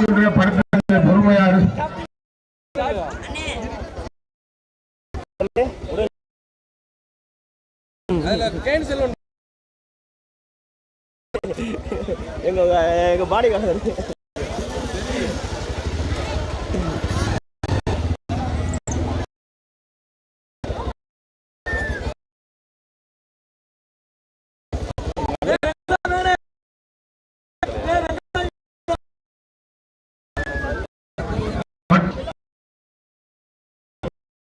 என்னுடைய பொறுமையாக எங்க எங்க பாடி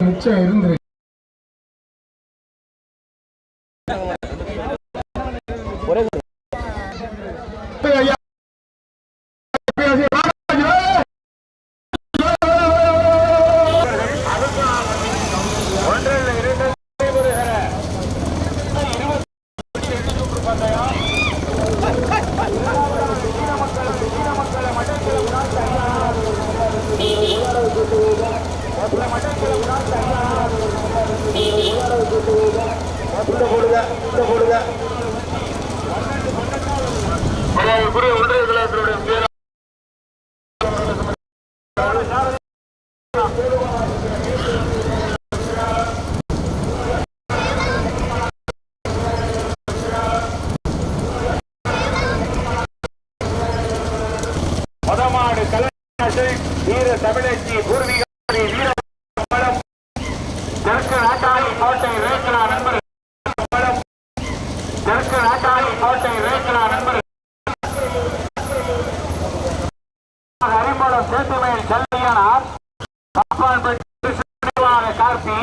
மிச்சம் இருந்து ஒரே தமிழச்சி பூர்வீக வீர தெற்கு நாட்டாளி கோட்டை ரேக்கலா நண்பர் தெற்கு நாட்டாளி கோட்டை ரேக்கலா நண்பர் அரிமளம் சேத்துமையில் செல்லையானார். அப்பான்பட்டி நினைவாக கார்த்தி.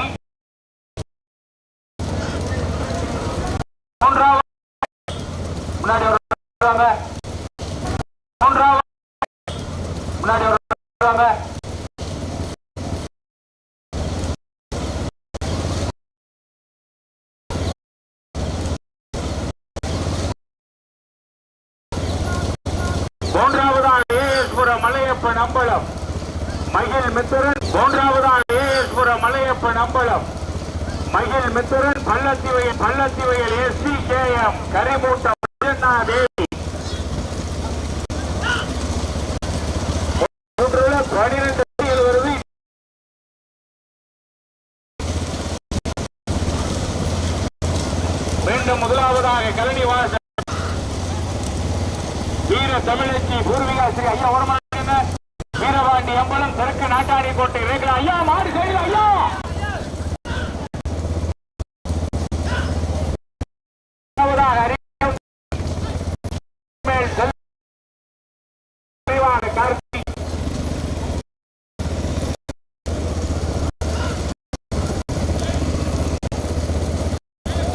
மூன்றாவது முன்னாடி வருவாங்க மூன்றாவது முன்னாடி வருவாங்க மூன்றாவதாக ஏஎஸ்புரம் மலையப்பன் அம்பலம். மகிழ் மித்திரன் மூன்றாவதாக ஏஎஸ்புரம் மலையப்பன் அம்பலம். மகிழ் Mithiran Pallathivayal S C K M Karimoottam Devi. பனிரெண்டு மீண்டும் முதலாவதாக கலனி வாசல் வீர தமிழச்சி பூர்வீகா ஸ்ரீ ஐயா ஓரமாக வீரபாண்டி அம்பலம் தெற்கு நாட்டாடி கோட்டை ரேகலா. ஐயா மாடு கையில் ஐயா முதலாவதாக அறிவியல் மேல் செல் விரைவாக கார்த்தி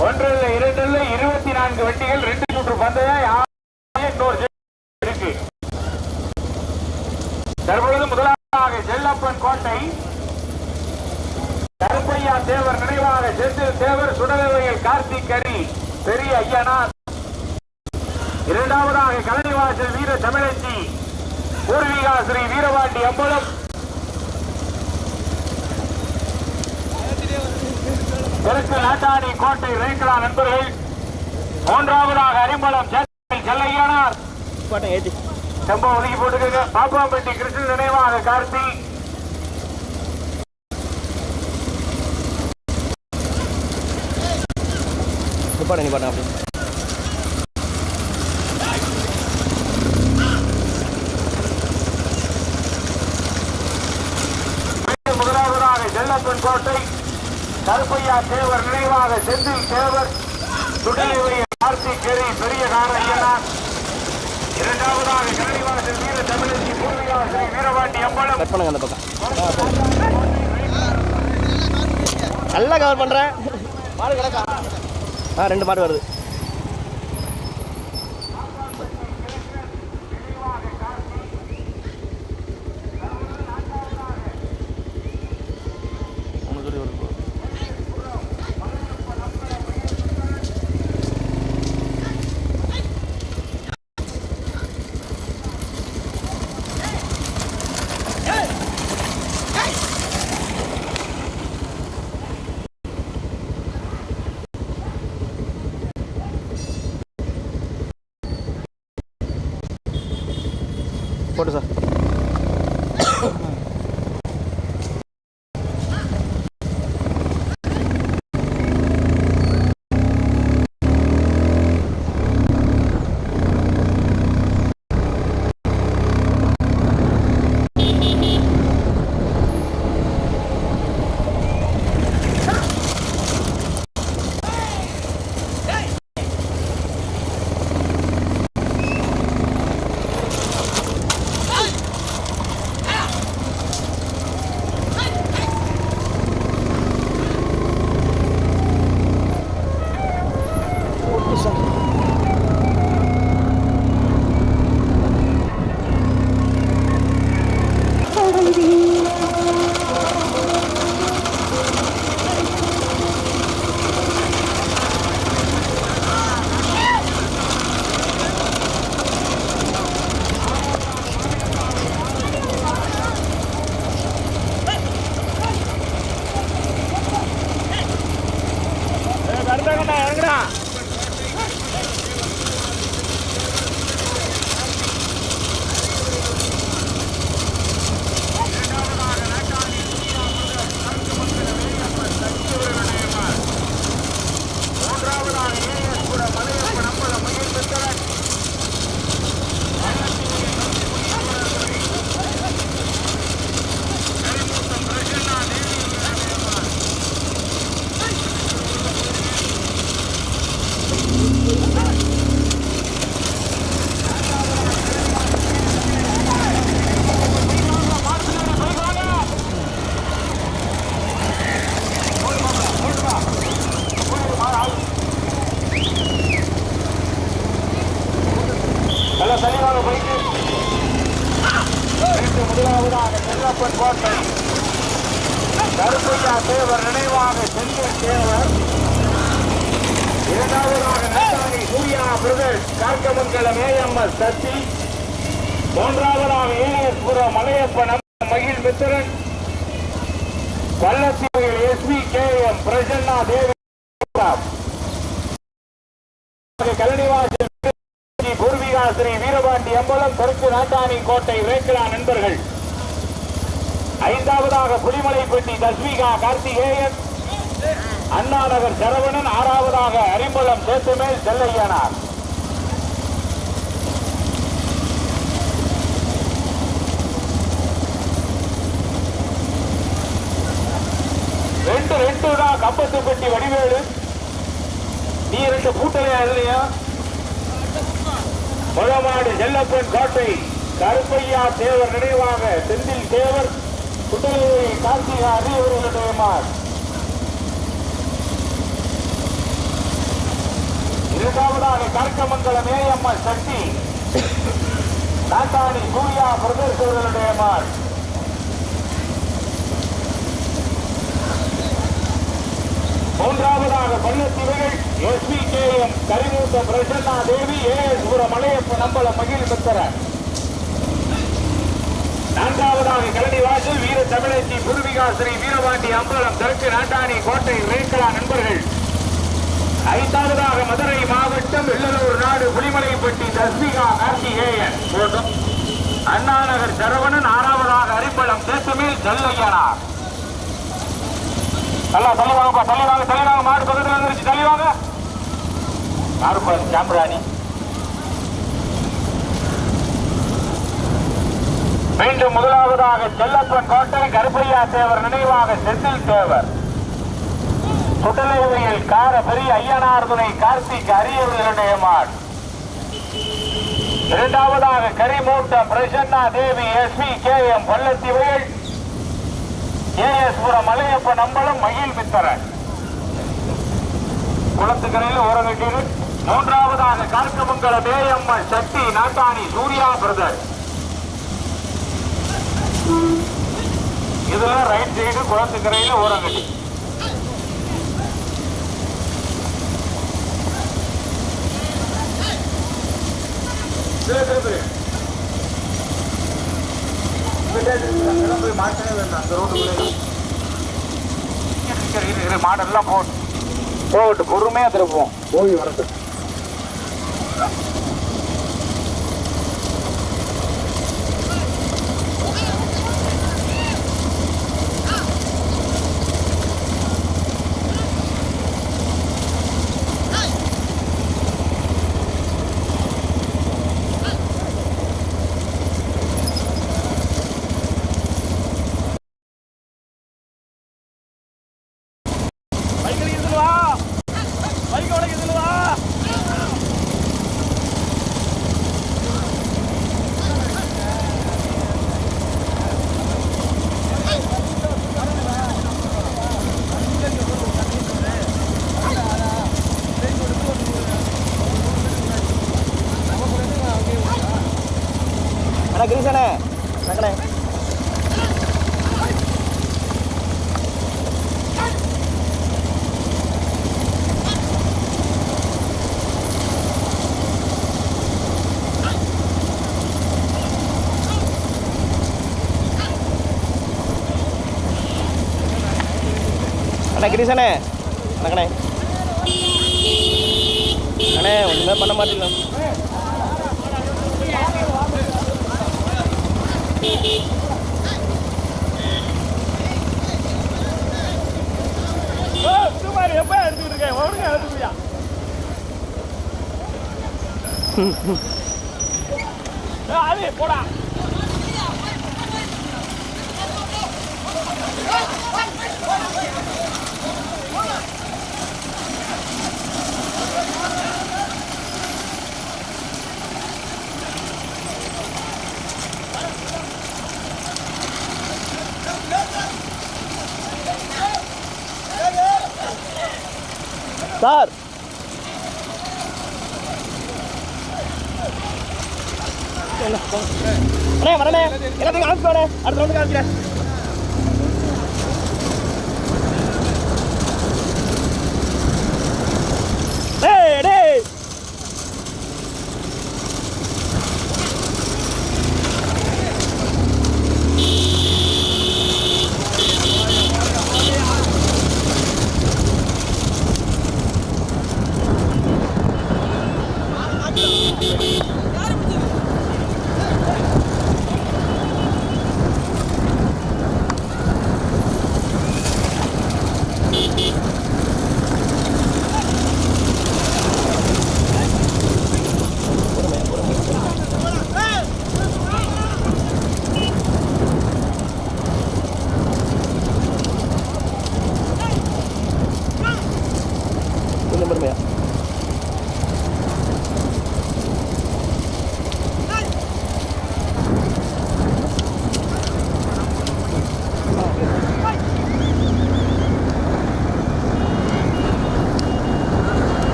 ஒன்றில் இரண்டில் இருபத்தி நான்கு வண்டிகள் ரெண்டு மூன்று பந்தயம் இன்னொரு ஜெ- இருக்கு தற்பொழுது முதலாவதாக செல்லப்பன் கோட்டை கருப்பையா தேவர் நினைவாக செந்தில் தேவர் சுடலையில் கார்த்திக் கரி பெரிய ஐயனார். இரண்டாவதாக கலைவாசல் வீர தமிழச்சி பூர்வீகா ஸ்ரீ வீரபாண்டி அம்பலம். தெற்கு நாட்டாடி கோட்டை ரேங்கலா நண்பர்கள். மூன்றாவதாக சேத்தல் செல்லையானார். செம்ப ஒதுக்கி போட்டுக்கங்க. பாப்பாம்பட்டி கிருஷ்ணன் நினைவாக கார்த்தி. பாட்டை நீ பாட்டை அப்படி முதலாவதாக செல்லப்பன் கோட்டை கருப்பையா தேவர் நினைவாக செந்தில் தேவர் சுடலைய கார்த்திக் கெரி பெரிய காரையனார் இரண்டாவதாக கரணிவாசல் வீர தமிழச்சி பூர்விகா ஸ்ரீ வீரபாண்டி அம்பலம். கட் பண்ணுங்க அந்த பக்கம். நல்லா கவர் பண்றேன் கிடக்கா ஆ ரெண்டு மாடு வருது. பிரதேஷ் கார்க்கமங்கலம் ஏஎம்எஸ் சசி மூன்றாவதாக ஏஎஸ்புர மலையப்பன் மகிழ் Mithiran வல்லத்தீவில் SP K M Prasanna Devi Kalanivasal Sri Poorvika Sri Veerapandi Ambalam தெற்கு நாட்டாணி கோட்டை ரேக்கலா நண்பர்கள். ஐந்தாவதாக புலிமலைப்பட்டி தஸ்மிகா கார்த்திகேயன். அண்ணா நகர் சரவணன் ஆறாவதாக அரிம்பலம் சேத்துமேல் செல்லையனார். ரெண்டு ரெண்டு தான் கம்பத்துப்பட்டி வடிவேலு. நீ ரெண்டு கூட்டலையா இல்லையா? முழமாடு செல்லப்பன் கோட்டை கருப்பையா தேவர் நினைவாக செந்தில் தேவர் குட்டலூரி கார்த்திகா அறிவர்களுடைய இரண்டாவதாக கற்கமங்கலம் ஏஎம்எஸ் சக்தி நாட்டாணி சூர்யா பிரதேஷ் அவர்களுடைய மூன்றாவதாக பள்ளத்திவைகள் எஸ்பி கே எம் கரிமூத்த பிரசன்னா தேவி ஏஎஸ் புர மலையப்ப நம்பல மகிழ் மித்தரன் நான்காவதாக கலனி வாசல் வீர தமிழச்சி பூர்விகா ஸ்ரீ வீரபாண்டி அம்பலம் தெற்கு நாட்டாணி கோட்டை ரேக்கலா நண்பர்கள். ஐந்தாவதாக மதுரை மாவட்டம் வெள்ளலூர் நாடு புலிமலைப்பட்டி தஸ்மிகா கார்த்திகேயன் போட்டும். அண்ணாநகர் சரவணன் ஆறாவதாக அரிப்பளம் சேத்துமேல் ஜல்லையனார் நல்லா தள்ளி வாங்கப்பா தள்ளி வாங்க தள்ளி வாங்க மாடு பக்கத்தில் வந்துருச்சு. தள்ளி வாங்க மாடு சாம்பிராணி மீண்டும் முதலாவதாக செல்லப்பன் கோட்டை கருப்பையா தேவர் நினைவாக செந்தில் தேவர். சுடலையில் கார பெரிய ஐயனார் துணை கார்த்திக் அரியவர்களுடைய மாடு. இரண்டாவதாக Karimoottam Prasanna Devi SP K M Pallathivayal ASpuram Malaiyappa நம்பளம் மகிழ் மித்தரன் குளத்துக்கரையில் ஓரங்கட்டீர் மூன்றாவதாக கார்க்கமங்கல மேயம்மன் சக்தி நாட்டாணி சூர்யா பிரதர். இதுல ரைட் சைடு குளத்துக்கரையில் ஓரங்கட்டி மாடெல்லாம் போட்டு போட்டு பொறுமையா திருப்போம் போய் வரது கிரீஷனே வணக்கண்ணே அண்ணே ஒன்றுமே பண்ண மாட்டேங்க. எப்போ எடுத்துக்கிட்டு இருக்கேன் ஒழுங்கா எடுத்துக்கிறியா அது போடா. ありがとうございます。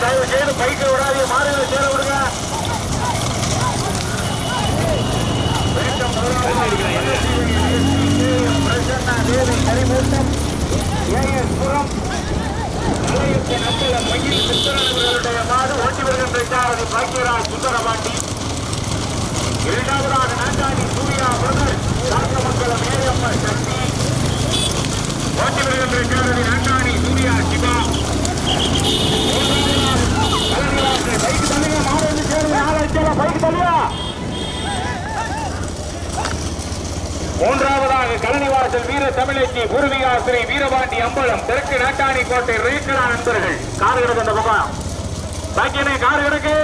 தயவு செய்து பைக்கு விடாதீங்க மாடுகளை சேர விடுங்க. கரிமூட்டம் சித்தரவர்களுடைய மாடு ஓட்டி வருகின்ற பாக்கியராஜ் சுந்தரபாண்டி இரண்டாவதாக நாட்டாணி சூர்யா சக்தி ஓட்டி வருகின்ற நாட்டாணி சூர்யா சிவா தள்ளுங்க மாடு வந்து சேருங்க மூன்றாவதாக கலனிவாசல் வீர தமிழச்சி பூர்விகா வீரபாண்டி அம்பலம் தெற்கு நாட்டாணி கோட்டை ரேக்கலா நண்பர்கள். கார் கிடக்கு அந்த பக்கம். பாக்கியனே கார் கிடக்கு.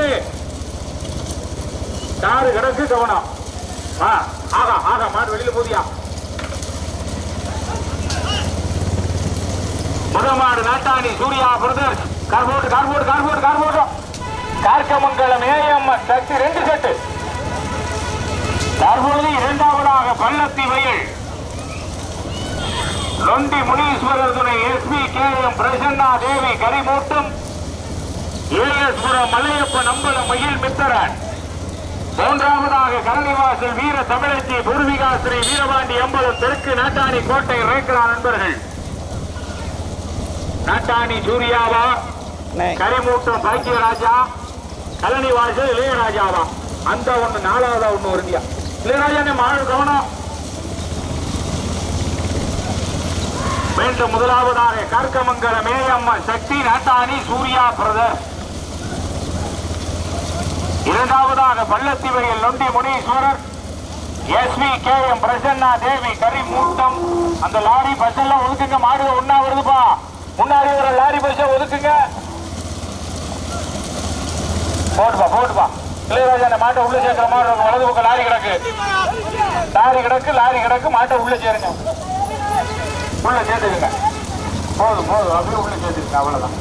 கார் கிடக்கு கவனம். ஆ ஆகா ஆகா மாடு வெளியில போதியா. முதமாடு நாட்டாணி சூர்யா பிரதர்ஸ் கார் போட்டு கார் போட்டோம் கார்க்கமங்கலம் ஏஎம் சக்தி ரெண்டு செட்டு. தற்பொழுது இரண்டாவதாக பள்ளத்தி வயல். நொண்டி முனீஸ்வரர் துணை SP K M Prasanna Devi Karimoottam. ASpuram Malaiyappa நம்பலம் மயில் மித்தரன். மூன்றாவதாக கரணிவாசல் வீர தமிழச்சி பூர்விகா ஸ்ரீ வீரபாண்டி அம்பலம் தெற்கு நாட்டாணி கோட்டை ரேக்கலா நண்பர்கள். நாட்டாணி சூர்யாவா கரிமூட்டம் பாக்கியராஜா கலனிவாசல் இளையராஜாவா? அந்த ஒண்ணு நாலாவதா ஒண்ணு வருதியா? இளையராஜா மாடு கவனம். மீண்டும் முதலாவதாக கற்கமங்கலம் மேயம்மன் சக்தி நாட்டாணி சூர்யா பிரதர். இரண்டாவதாக Pallathi Nondi Muneeswarar. SV K M Prasanna Devi Karimoottam. அந்த லாரி பஸ் எல்லாம் ஒதுக்குங்க மாடு ஒன்னா வருதுப்பா. முன்னாடி வர லாரி பஸ் ஒதுக்குங்க. போட்டுப்பா போட்டுப்பா. இளையராஜா மாட்டை உள்ள சேர்க்கிற மாதிரி இருக்கும். வலது பக்கம் லாரி கிடக்கு. லாரி கிடக்கு லாரி கிடக்கு மாட்டை உள்ள சேருங்க. உள்ள சேர்த்துக்குங்க. போதும் போதும். அப்படியே உள்ள சேர்த்துக்குங்க. அவ்வளவுதான்.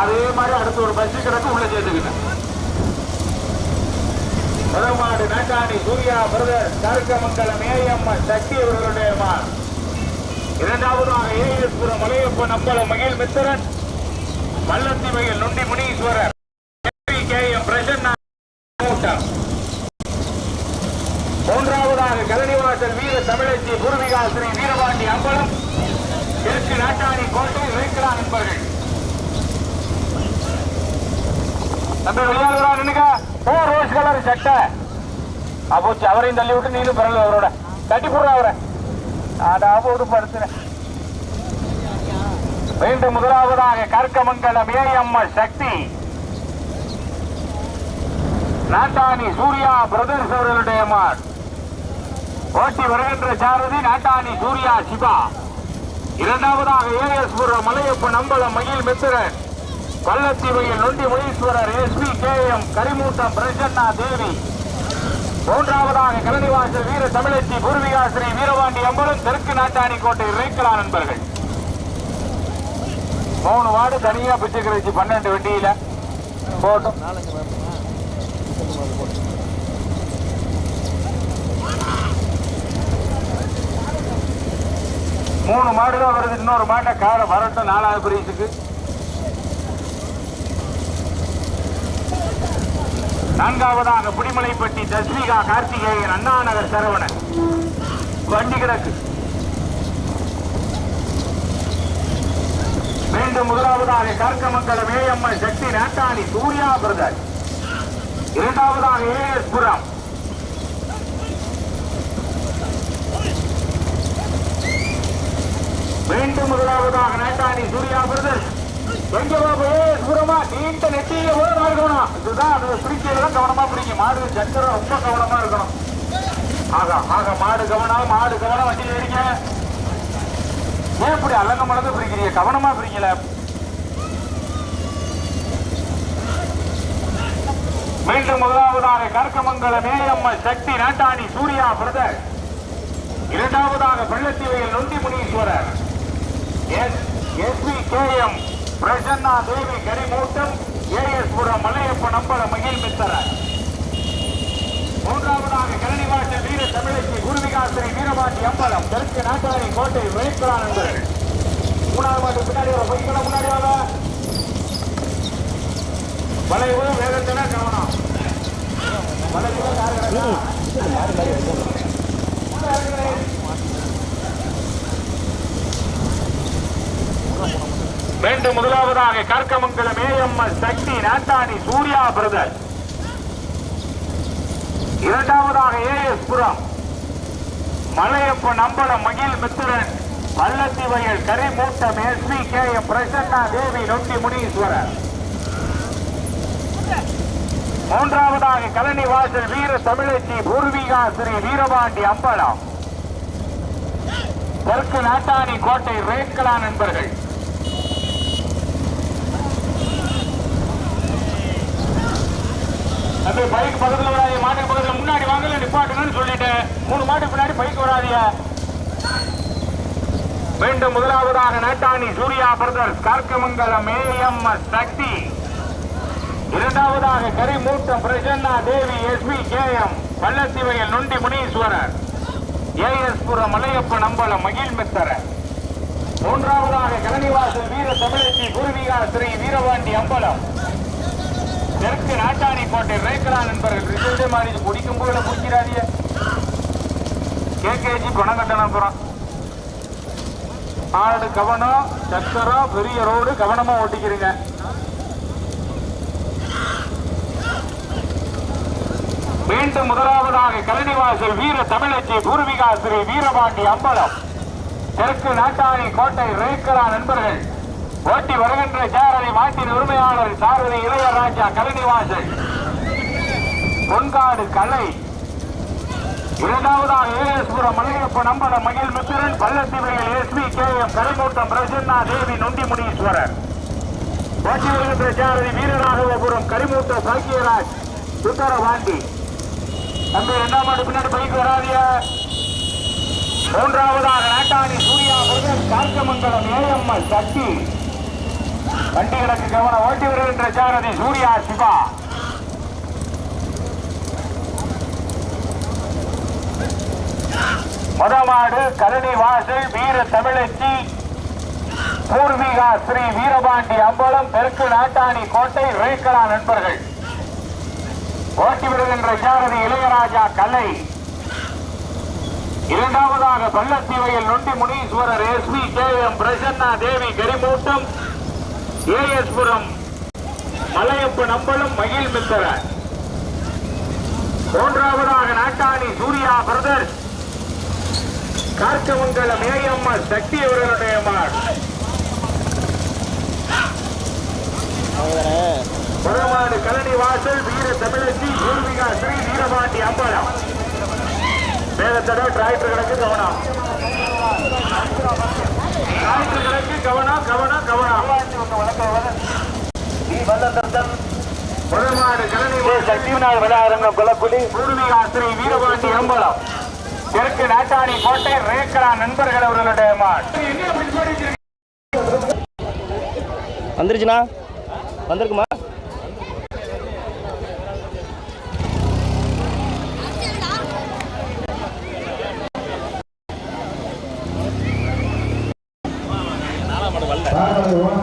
அதே மாதிரி அடுத்து ஒரு பஸ் கிடக்கு உள்ள சேர்த்துக்குங்க. முதமாடு நாட்டாணி சூர்யா பிரதர் கருக்கமங்கலம் ஏஎம்எஸ் சக்தி அவர்களுடைய மான் இரண்டாவதாக ஏஎஸ்புரம் மலையப்பன் அம்பலம் மகிழ் மித்திரன் பள்ளத்தி மகிழ் நொண்டி முனீஸ்வரர் கே எம் பிரசன்னா கூட்டம். மூன்றாவதாக கலனிவாசல் வீர தமிழச்சி பூர்விகா ஸ்ரீ வீரபாண்டி அம்பலம் தெற்கு நாட்டாணி கோட்டை வைக்கிறான் என்பவர்கள் தம்பி விளையாடுறான் நினைக்க ஓ ரோஸ் கலர் சட்டை. அப்போச்சு அவரையும் தள்ளி விட்டு நீனும் பரவாயில்ல அவரோட. தட்டி போடுற அவரை. ஆடா போட்டு படுத்துறேன் மீண்டும் முதலாவதாக கற்கமங்கலம் ஏஎம்எஸ் சக்தி. நாட்டாணி சூர்யா பிரதர்ஸ் அவர்களுடைய மாட் ஓட்டி வருகின்ற சாரதி நாட்டாணி சூர்யா சிவா. இரண்டாவதாக ஏஎஸ்புரம் மலையப்பன் அம்பலம் மகிழ் Mithiran. கள்ளத்தீவையில் Nondi Muneeswarar SP K M Karimoottam Prasanna Devi. மூன்றாவதாக கலனிவாசல் வீர தமிழச்சி பூர்விகா ஸ்ரீ வீரபாண்டி அம்பலம் தெற்கு நாட்டாணி கோட்டை ரேக்கலா நண்பர்கள். மூணு வார்டு தனியா பிச்சுக்கிறச்சு பன்னெண்டு வண்டியில போட்டோம் மூணு மாடு தான் வருது இன்னொரு மாட்டை காரை வரட்டும் நாலாவது பிரைஸுக்கு நான்காவதாக புடிமலைப்பட்டி தஸ்மிகா கார்த்திகேயன் அண்ணா நகர் சரவணன். வண்டி கிடக்கு. மீண்டும் முதலாவதாக கற்கமங்கலம் மேயம்மன் சக்தி நாட்டாணி சூர்யா பிரதர் இரண்டாவதாக ஏஎஸ் புரம். மீண்டும் முதலாவதாக நாட்டாணி சூர்யா பிரதர் எங்க பாபு? ஏஎஸ் புரமா நீண்ட நெட்டியில போய் மாடு அதுதான் இதுதான் அது பிடிக்கிறதுல கவனமா பிடிக்கும் மாடு சக்கரம் ரொம்ப கவனமா இருக்கணும். ஆகா ஆகா மாடு கவனம் மாடு கவனம் வண்டியில் இருக்க ஏன் இப்படி அலங்க மலங்க பிடிக்கிறீங்க? கவனமா பிடிக்கல மீண்டும் முதலாவதாக கற்கமங்கலம் ஏஎம்எஸ் சக்தி நாட்டாணி சூர்யா பிரதர். இரண்டாவதாக பள்ளத்தீவையில் Nondi Muneeswarar. S SV K M Prasanna Devi Karimoottam AS Malaiyappa நம்பர மகிழ் மித்தரர் மூன்றாவதாக கரணிவாச வீர தமிழச்சி குருவிகாசிரி வீரபாண்டி அம்பலம். தெற்கு நாட்டாரி கோட்டை வேட்கலான் மூணாவது மாட்டு பின்னாடி ஒரு முன்னாடி வாங்க. வளைவு வேகத்தின கவனம். வளைவு யாரு கிடக்கா? மீண்டும் முதலாவதாக கற்கமங்கலம் ஏஎம்எஸ் சக்தி நாட்டாணி சூர்யா பிரதர். இரண்டாவதாக ஏஎஸ் புரம். மலையப்பன் அம்பலம் மகிழ் Mithiran. Pallathivayal Karimoottam SP K M Prasanna Devi நொட்டி Muneeswarar. மூன்றாவதாக கலனி வாசல் வீர தமிழச்சி பூர்வீகா ஸ்ரீ வீரபாண்டி அம்பலம். தெற்கு நாட்டாணி கோட்டை ரேக்கலா நண்பர்கள். பைக் பக்கத்தில் வராது மாட்டுக்கு பக்கத்தில் முன்னாடி வாங்கல நிப்பாட்டணும்னு சொல்லிட்டு மூணு மாட்டுக்கு பின்னாடி பைக் வராதிய மீண்டும் முதலாவதாக நேட்டாணி சூர்யா பிரதர்ஸ் கார்க்கமங்கலம் ஏஎம்எஸ் சக்தி. இரண்டாவதாக Karimoottam Prasanna Devi SP K M பள்ளத்திவையில் Nondi Muneeswarar. As புரம் மலையப்ப நம்பலம் மகிழ் மித்தர மூன்றாவதாக கலனிவாசல் வீர தமிழச்சி குருவிகா ஸ்ரீ வீரவாண்டி அம்பலம். தெற்கு நாட்டாணி கோட்டை ரேக்கலா நண்பர்கள் ரிசல்ட்டே மாறி குடிக்கும் போல குடிக்கிறாதிய. கேகேஜி பணம் கட்டணம் அப்புறம் ஆடு கவனம் சக்கரம் பெரிய ரோடு கவனமா ஓட்டிக்கிறீங்க. மீண்டும் முதலாவதாக கலனிவாசல் வீர தமிழச்சி பூர்விகா ஸ்ரீ வீரபாண்டி அம்பலம். தெற்கு நாட்டாணி கோட்டை ரேக்கலா நண்பர்கள் ஓட்டி வருகின்ற சாரதி மாட்டின் உரிமையாளர் சாரதி இளையராஜா கலனிவாசல் பொன்காடு கலை. இரண்டாவதாக ஏஎஸ்புரம் மலையப்ப நம்பல மகிழ் மித்திரன் பள்ளத்தீவையில் SP K M கலைமூட்டம் Prasanna Devi Nondi Muneeswarar ஓட்டி வருகின்ற சாரதி வீரராகவபுரம் கரிமூட்ட பாக்கியராஜ் சுந்தரபாண்டி. தம்பி இரண்டாம் ஆண்டு பின்னாடி பைக் வராதிய. மூன்றாவதாக நாட்டாணி சூர்யா முருகன் கார்க்கமங்கலம் ஏஎம்எல் சக்தி. வண்டிகளுக்கு கவனம் ஓட்டி வருகின்ற சாரதி சூர்யா சிவா. மொதமாடு கரணி வாசல் வீர தமிழச்சி பூர்வீகா ஸ்ரீ வீரபாண்டி அம்பலம் தெற்கு நாட்டாணி கோட்டை ரேக்கலா நண்பர்கள். ஓட்டி வருகின்ற சாரதி இளையராஜா கலை. இரண்டாவதாக பள்ளத்தீவையில் Nondi Muneeswarar SP K. M. Prasanna Devi Karimoottam. ASpuram Malaiyappa நம்பலும் மகிழ் மித்தர மூன்றாவதாக நாட்டாணி சூர்யா பிரதர்ஸ் கார்க்கமங்கல மேயம்மா சக்தி அவர்களுடைய மாட் பரமாடு கலனி வாசல் வீர தமிழச்சி பூர்விகா ஸ்ரீ வீரபாண்டி அம்பலம். வேகத்தட டிராக்டர் கிடக்கு கவனம். கிடக்கு கவனம் கவனம் கவனம் பரமாடு கலனி சக்திவிநாத விழாரங்கம் குலக்குடி. பூர்விகா ஸ்ரீ வீரபாண்டி அம்பலம். தெற்கு நாட்டாணி கோட்டை ரேக்கலா நண்பர்கள் அவர்களுடைய மாட். வந்துருச்சுண்ணா. வந்திருக்குமா? Otherwise,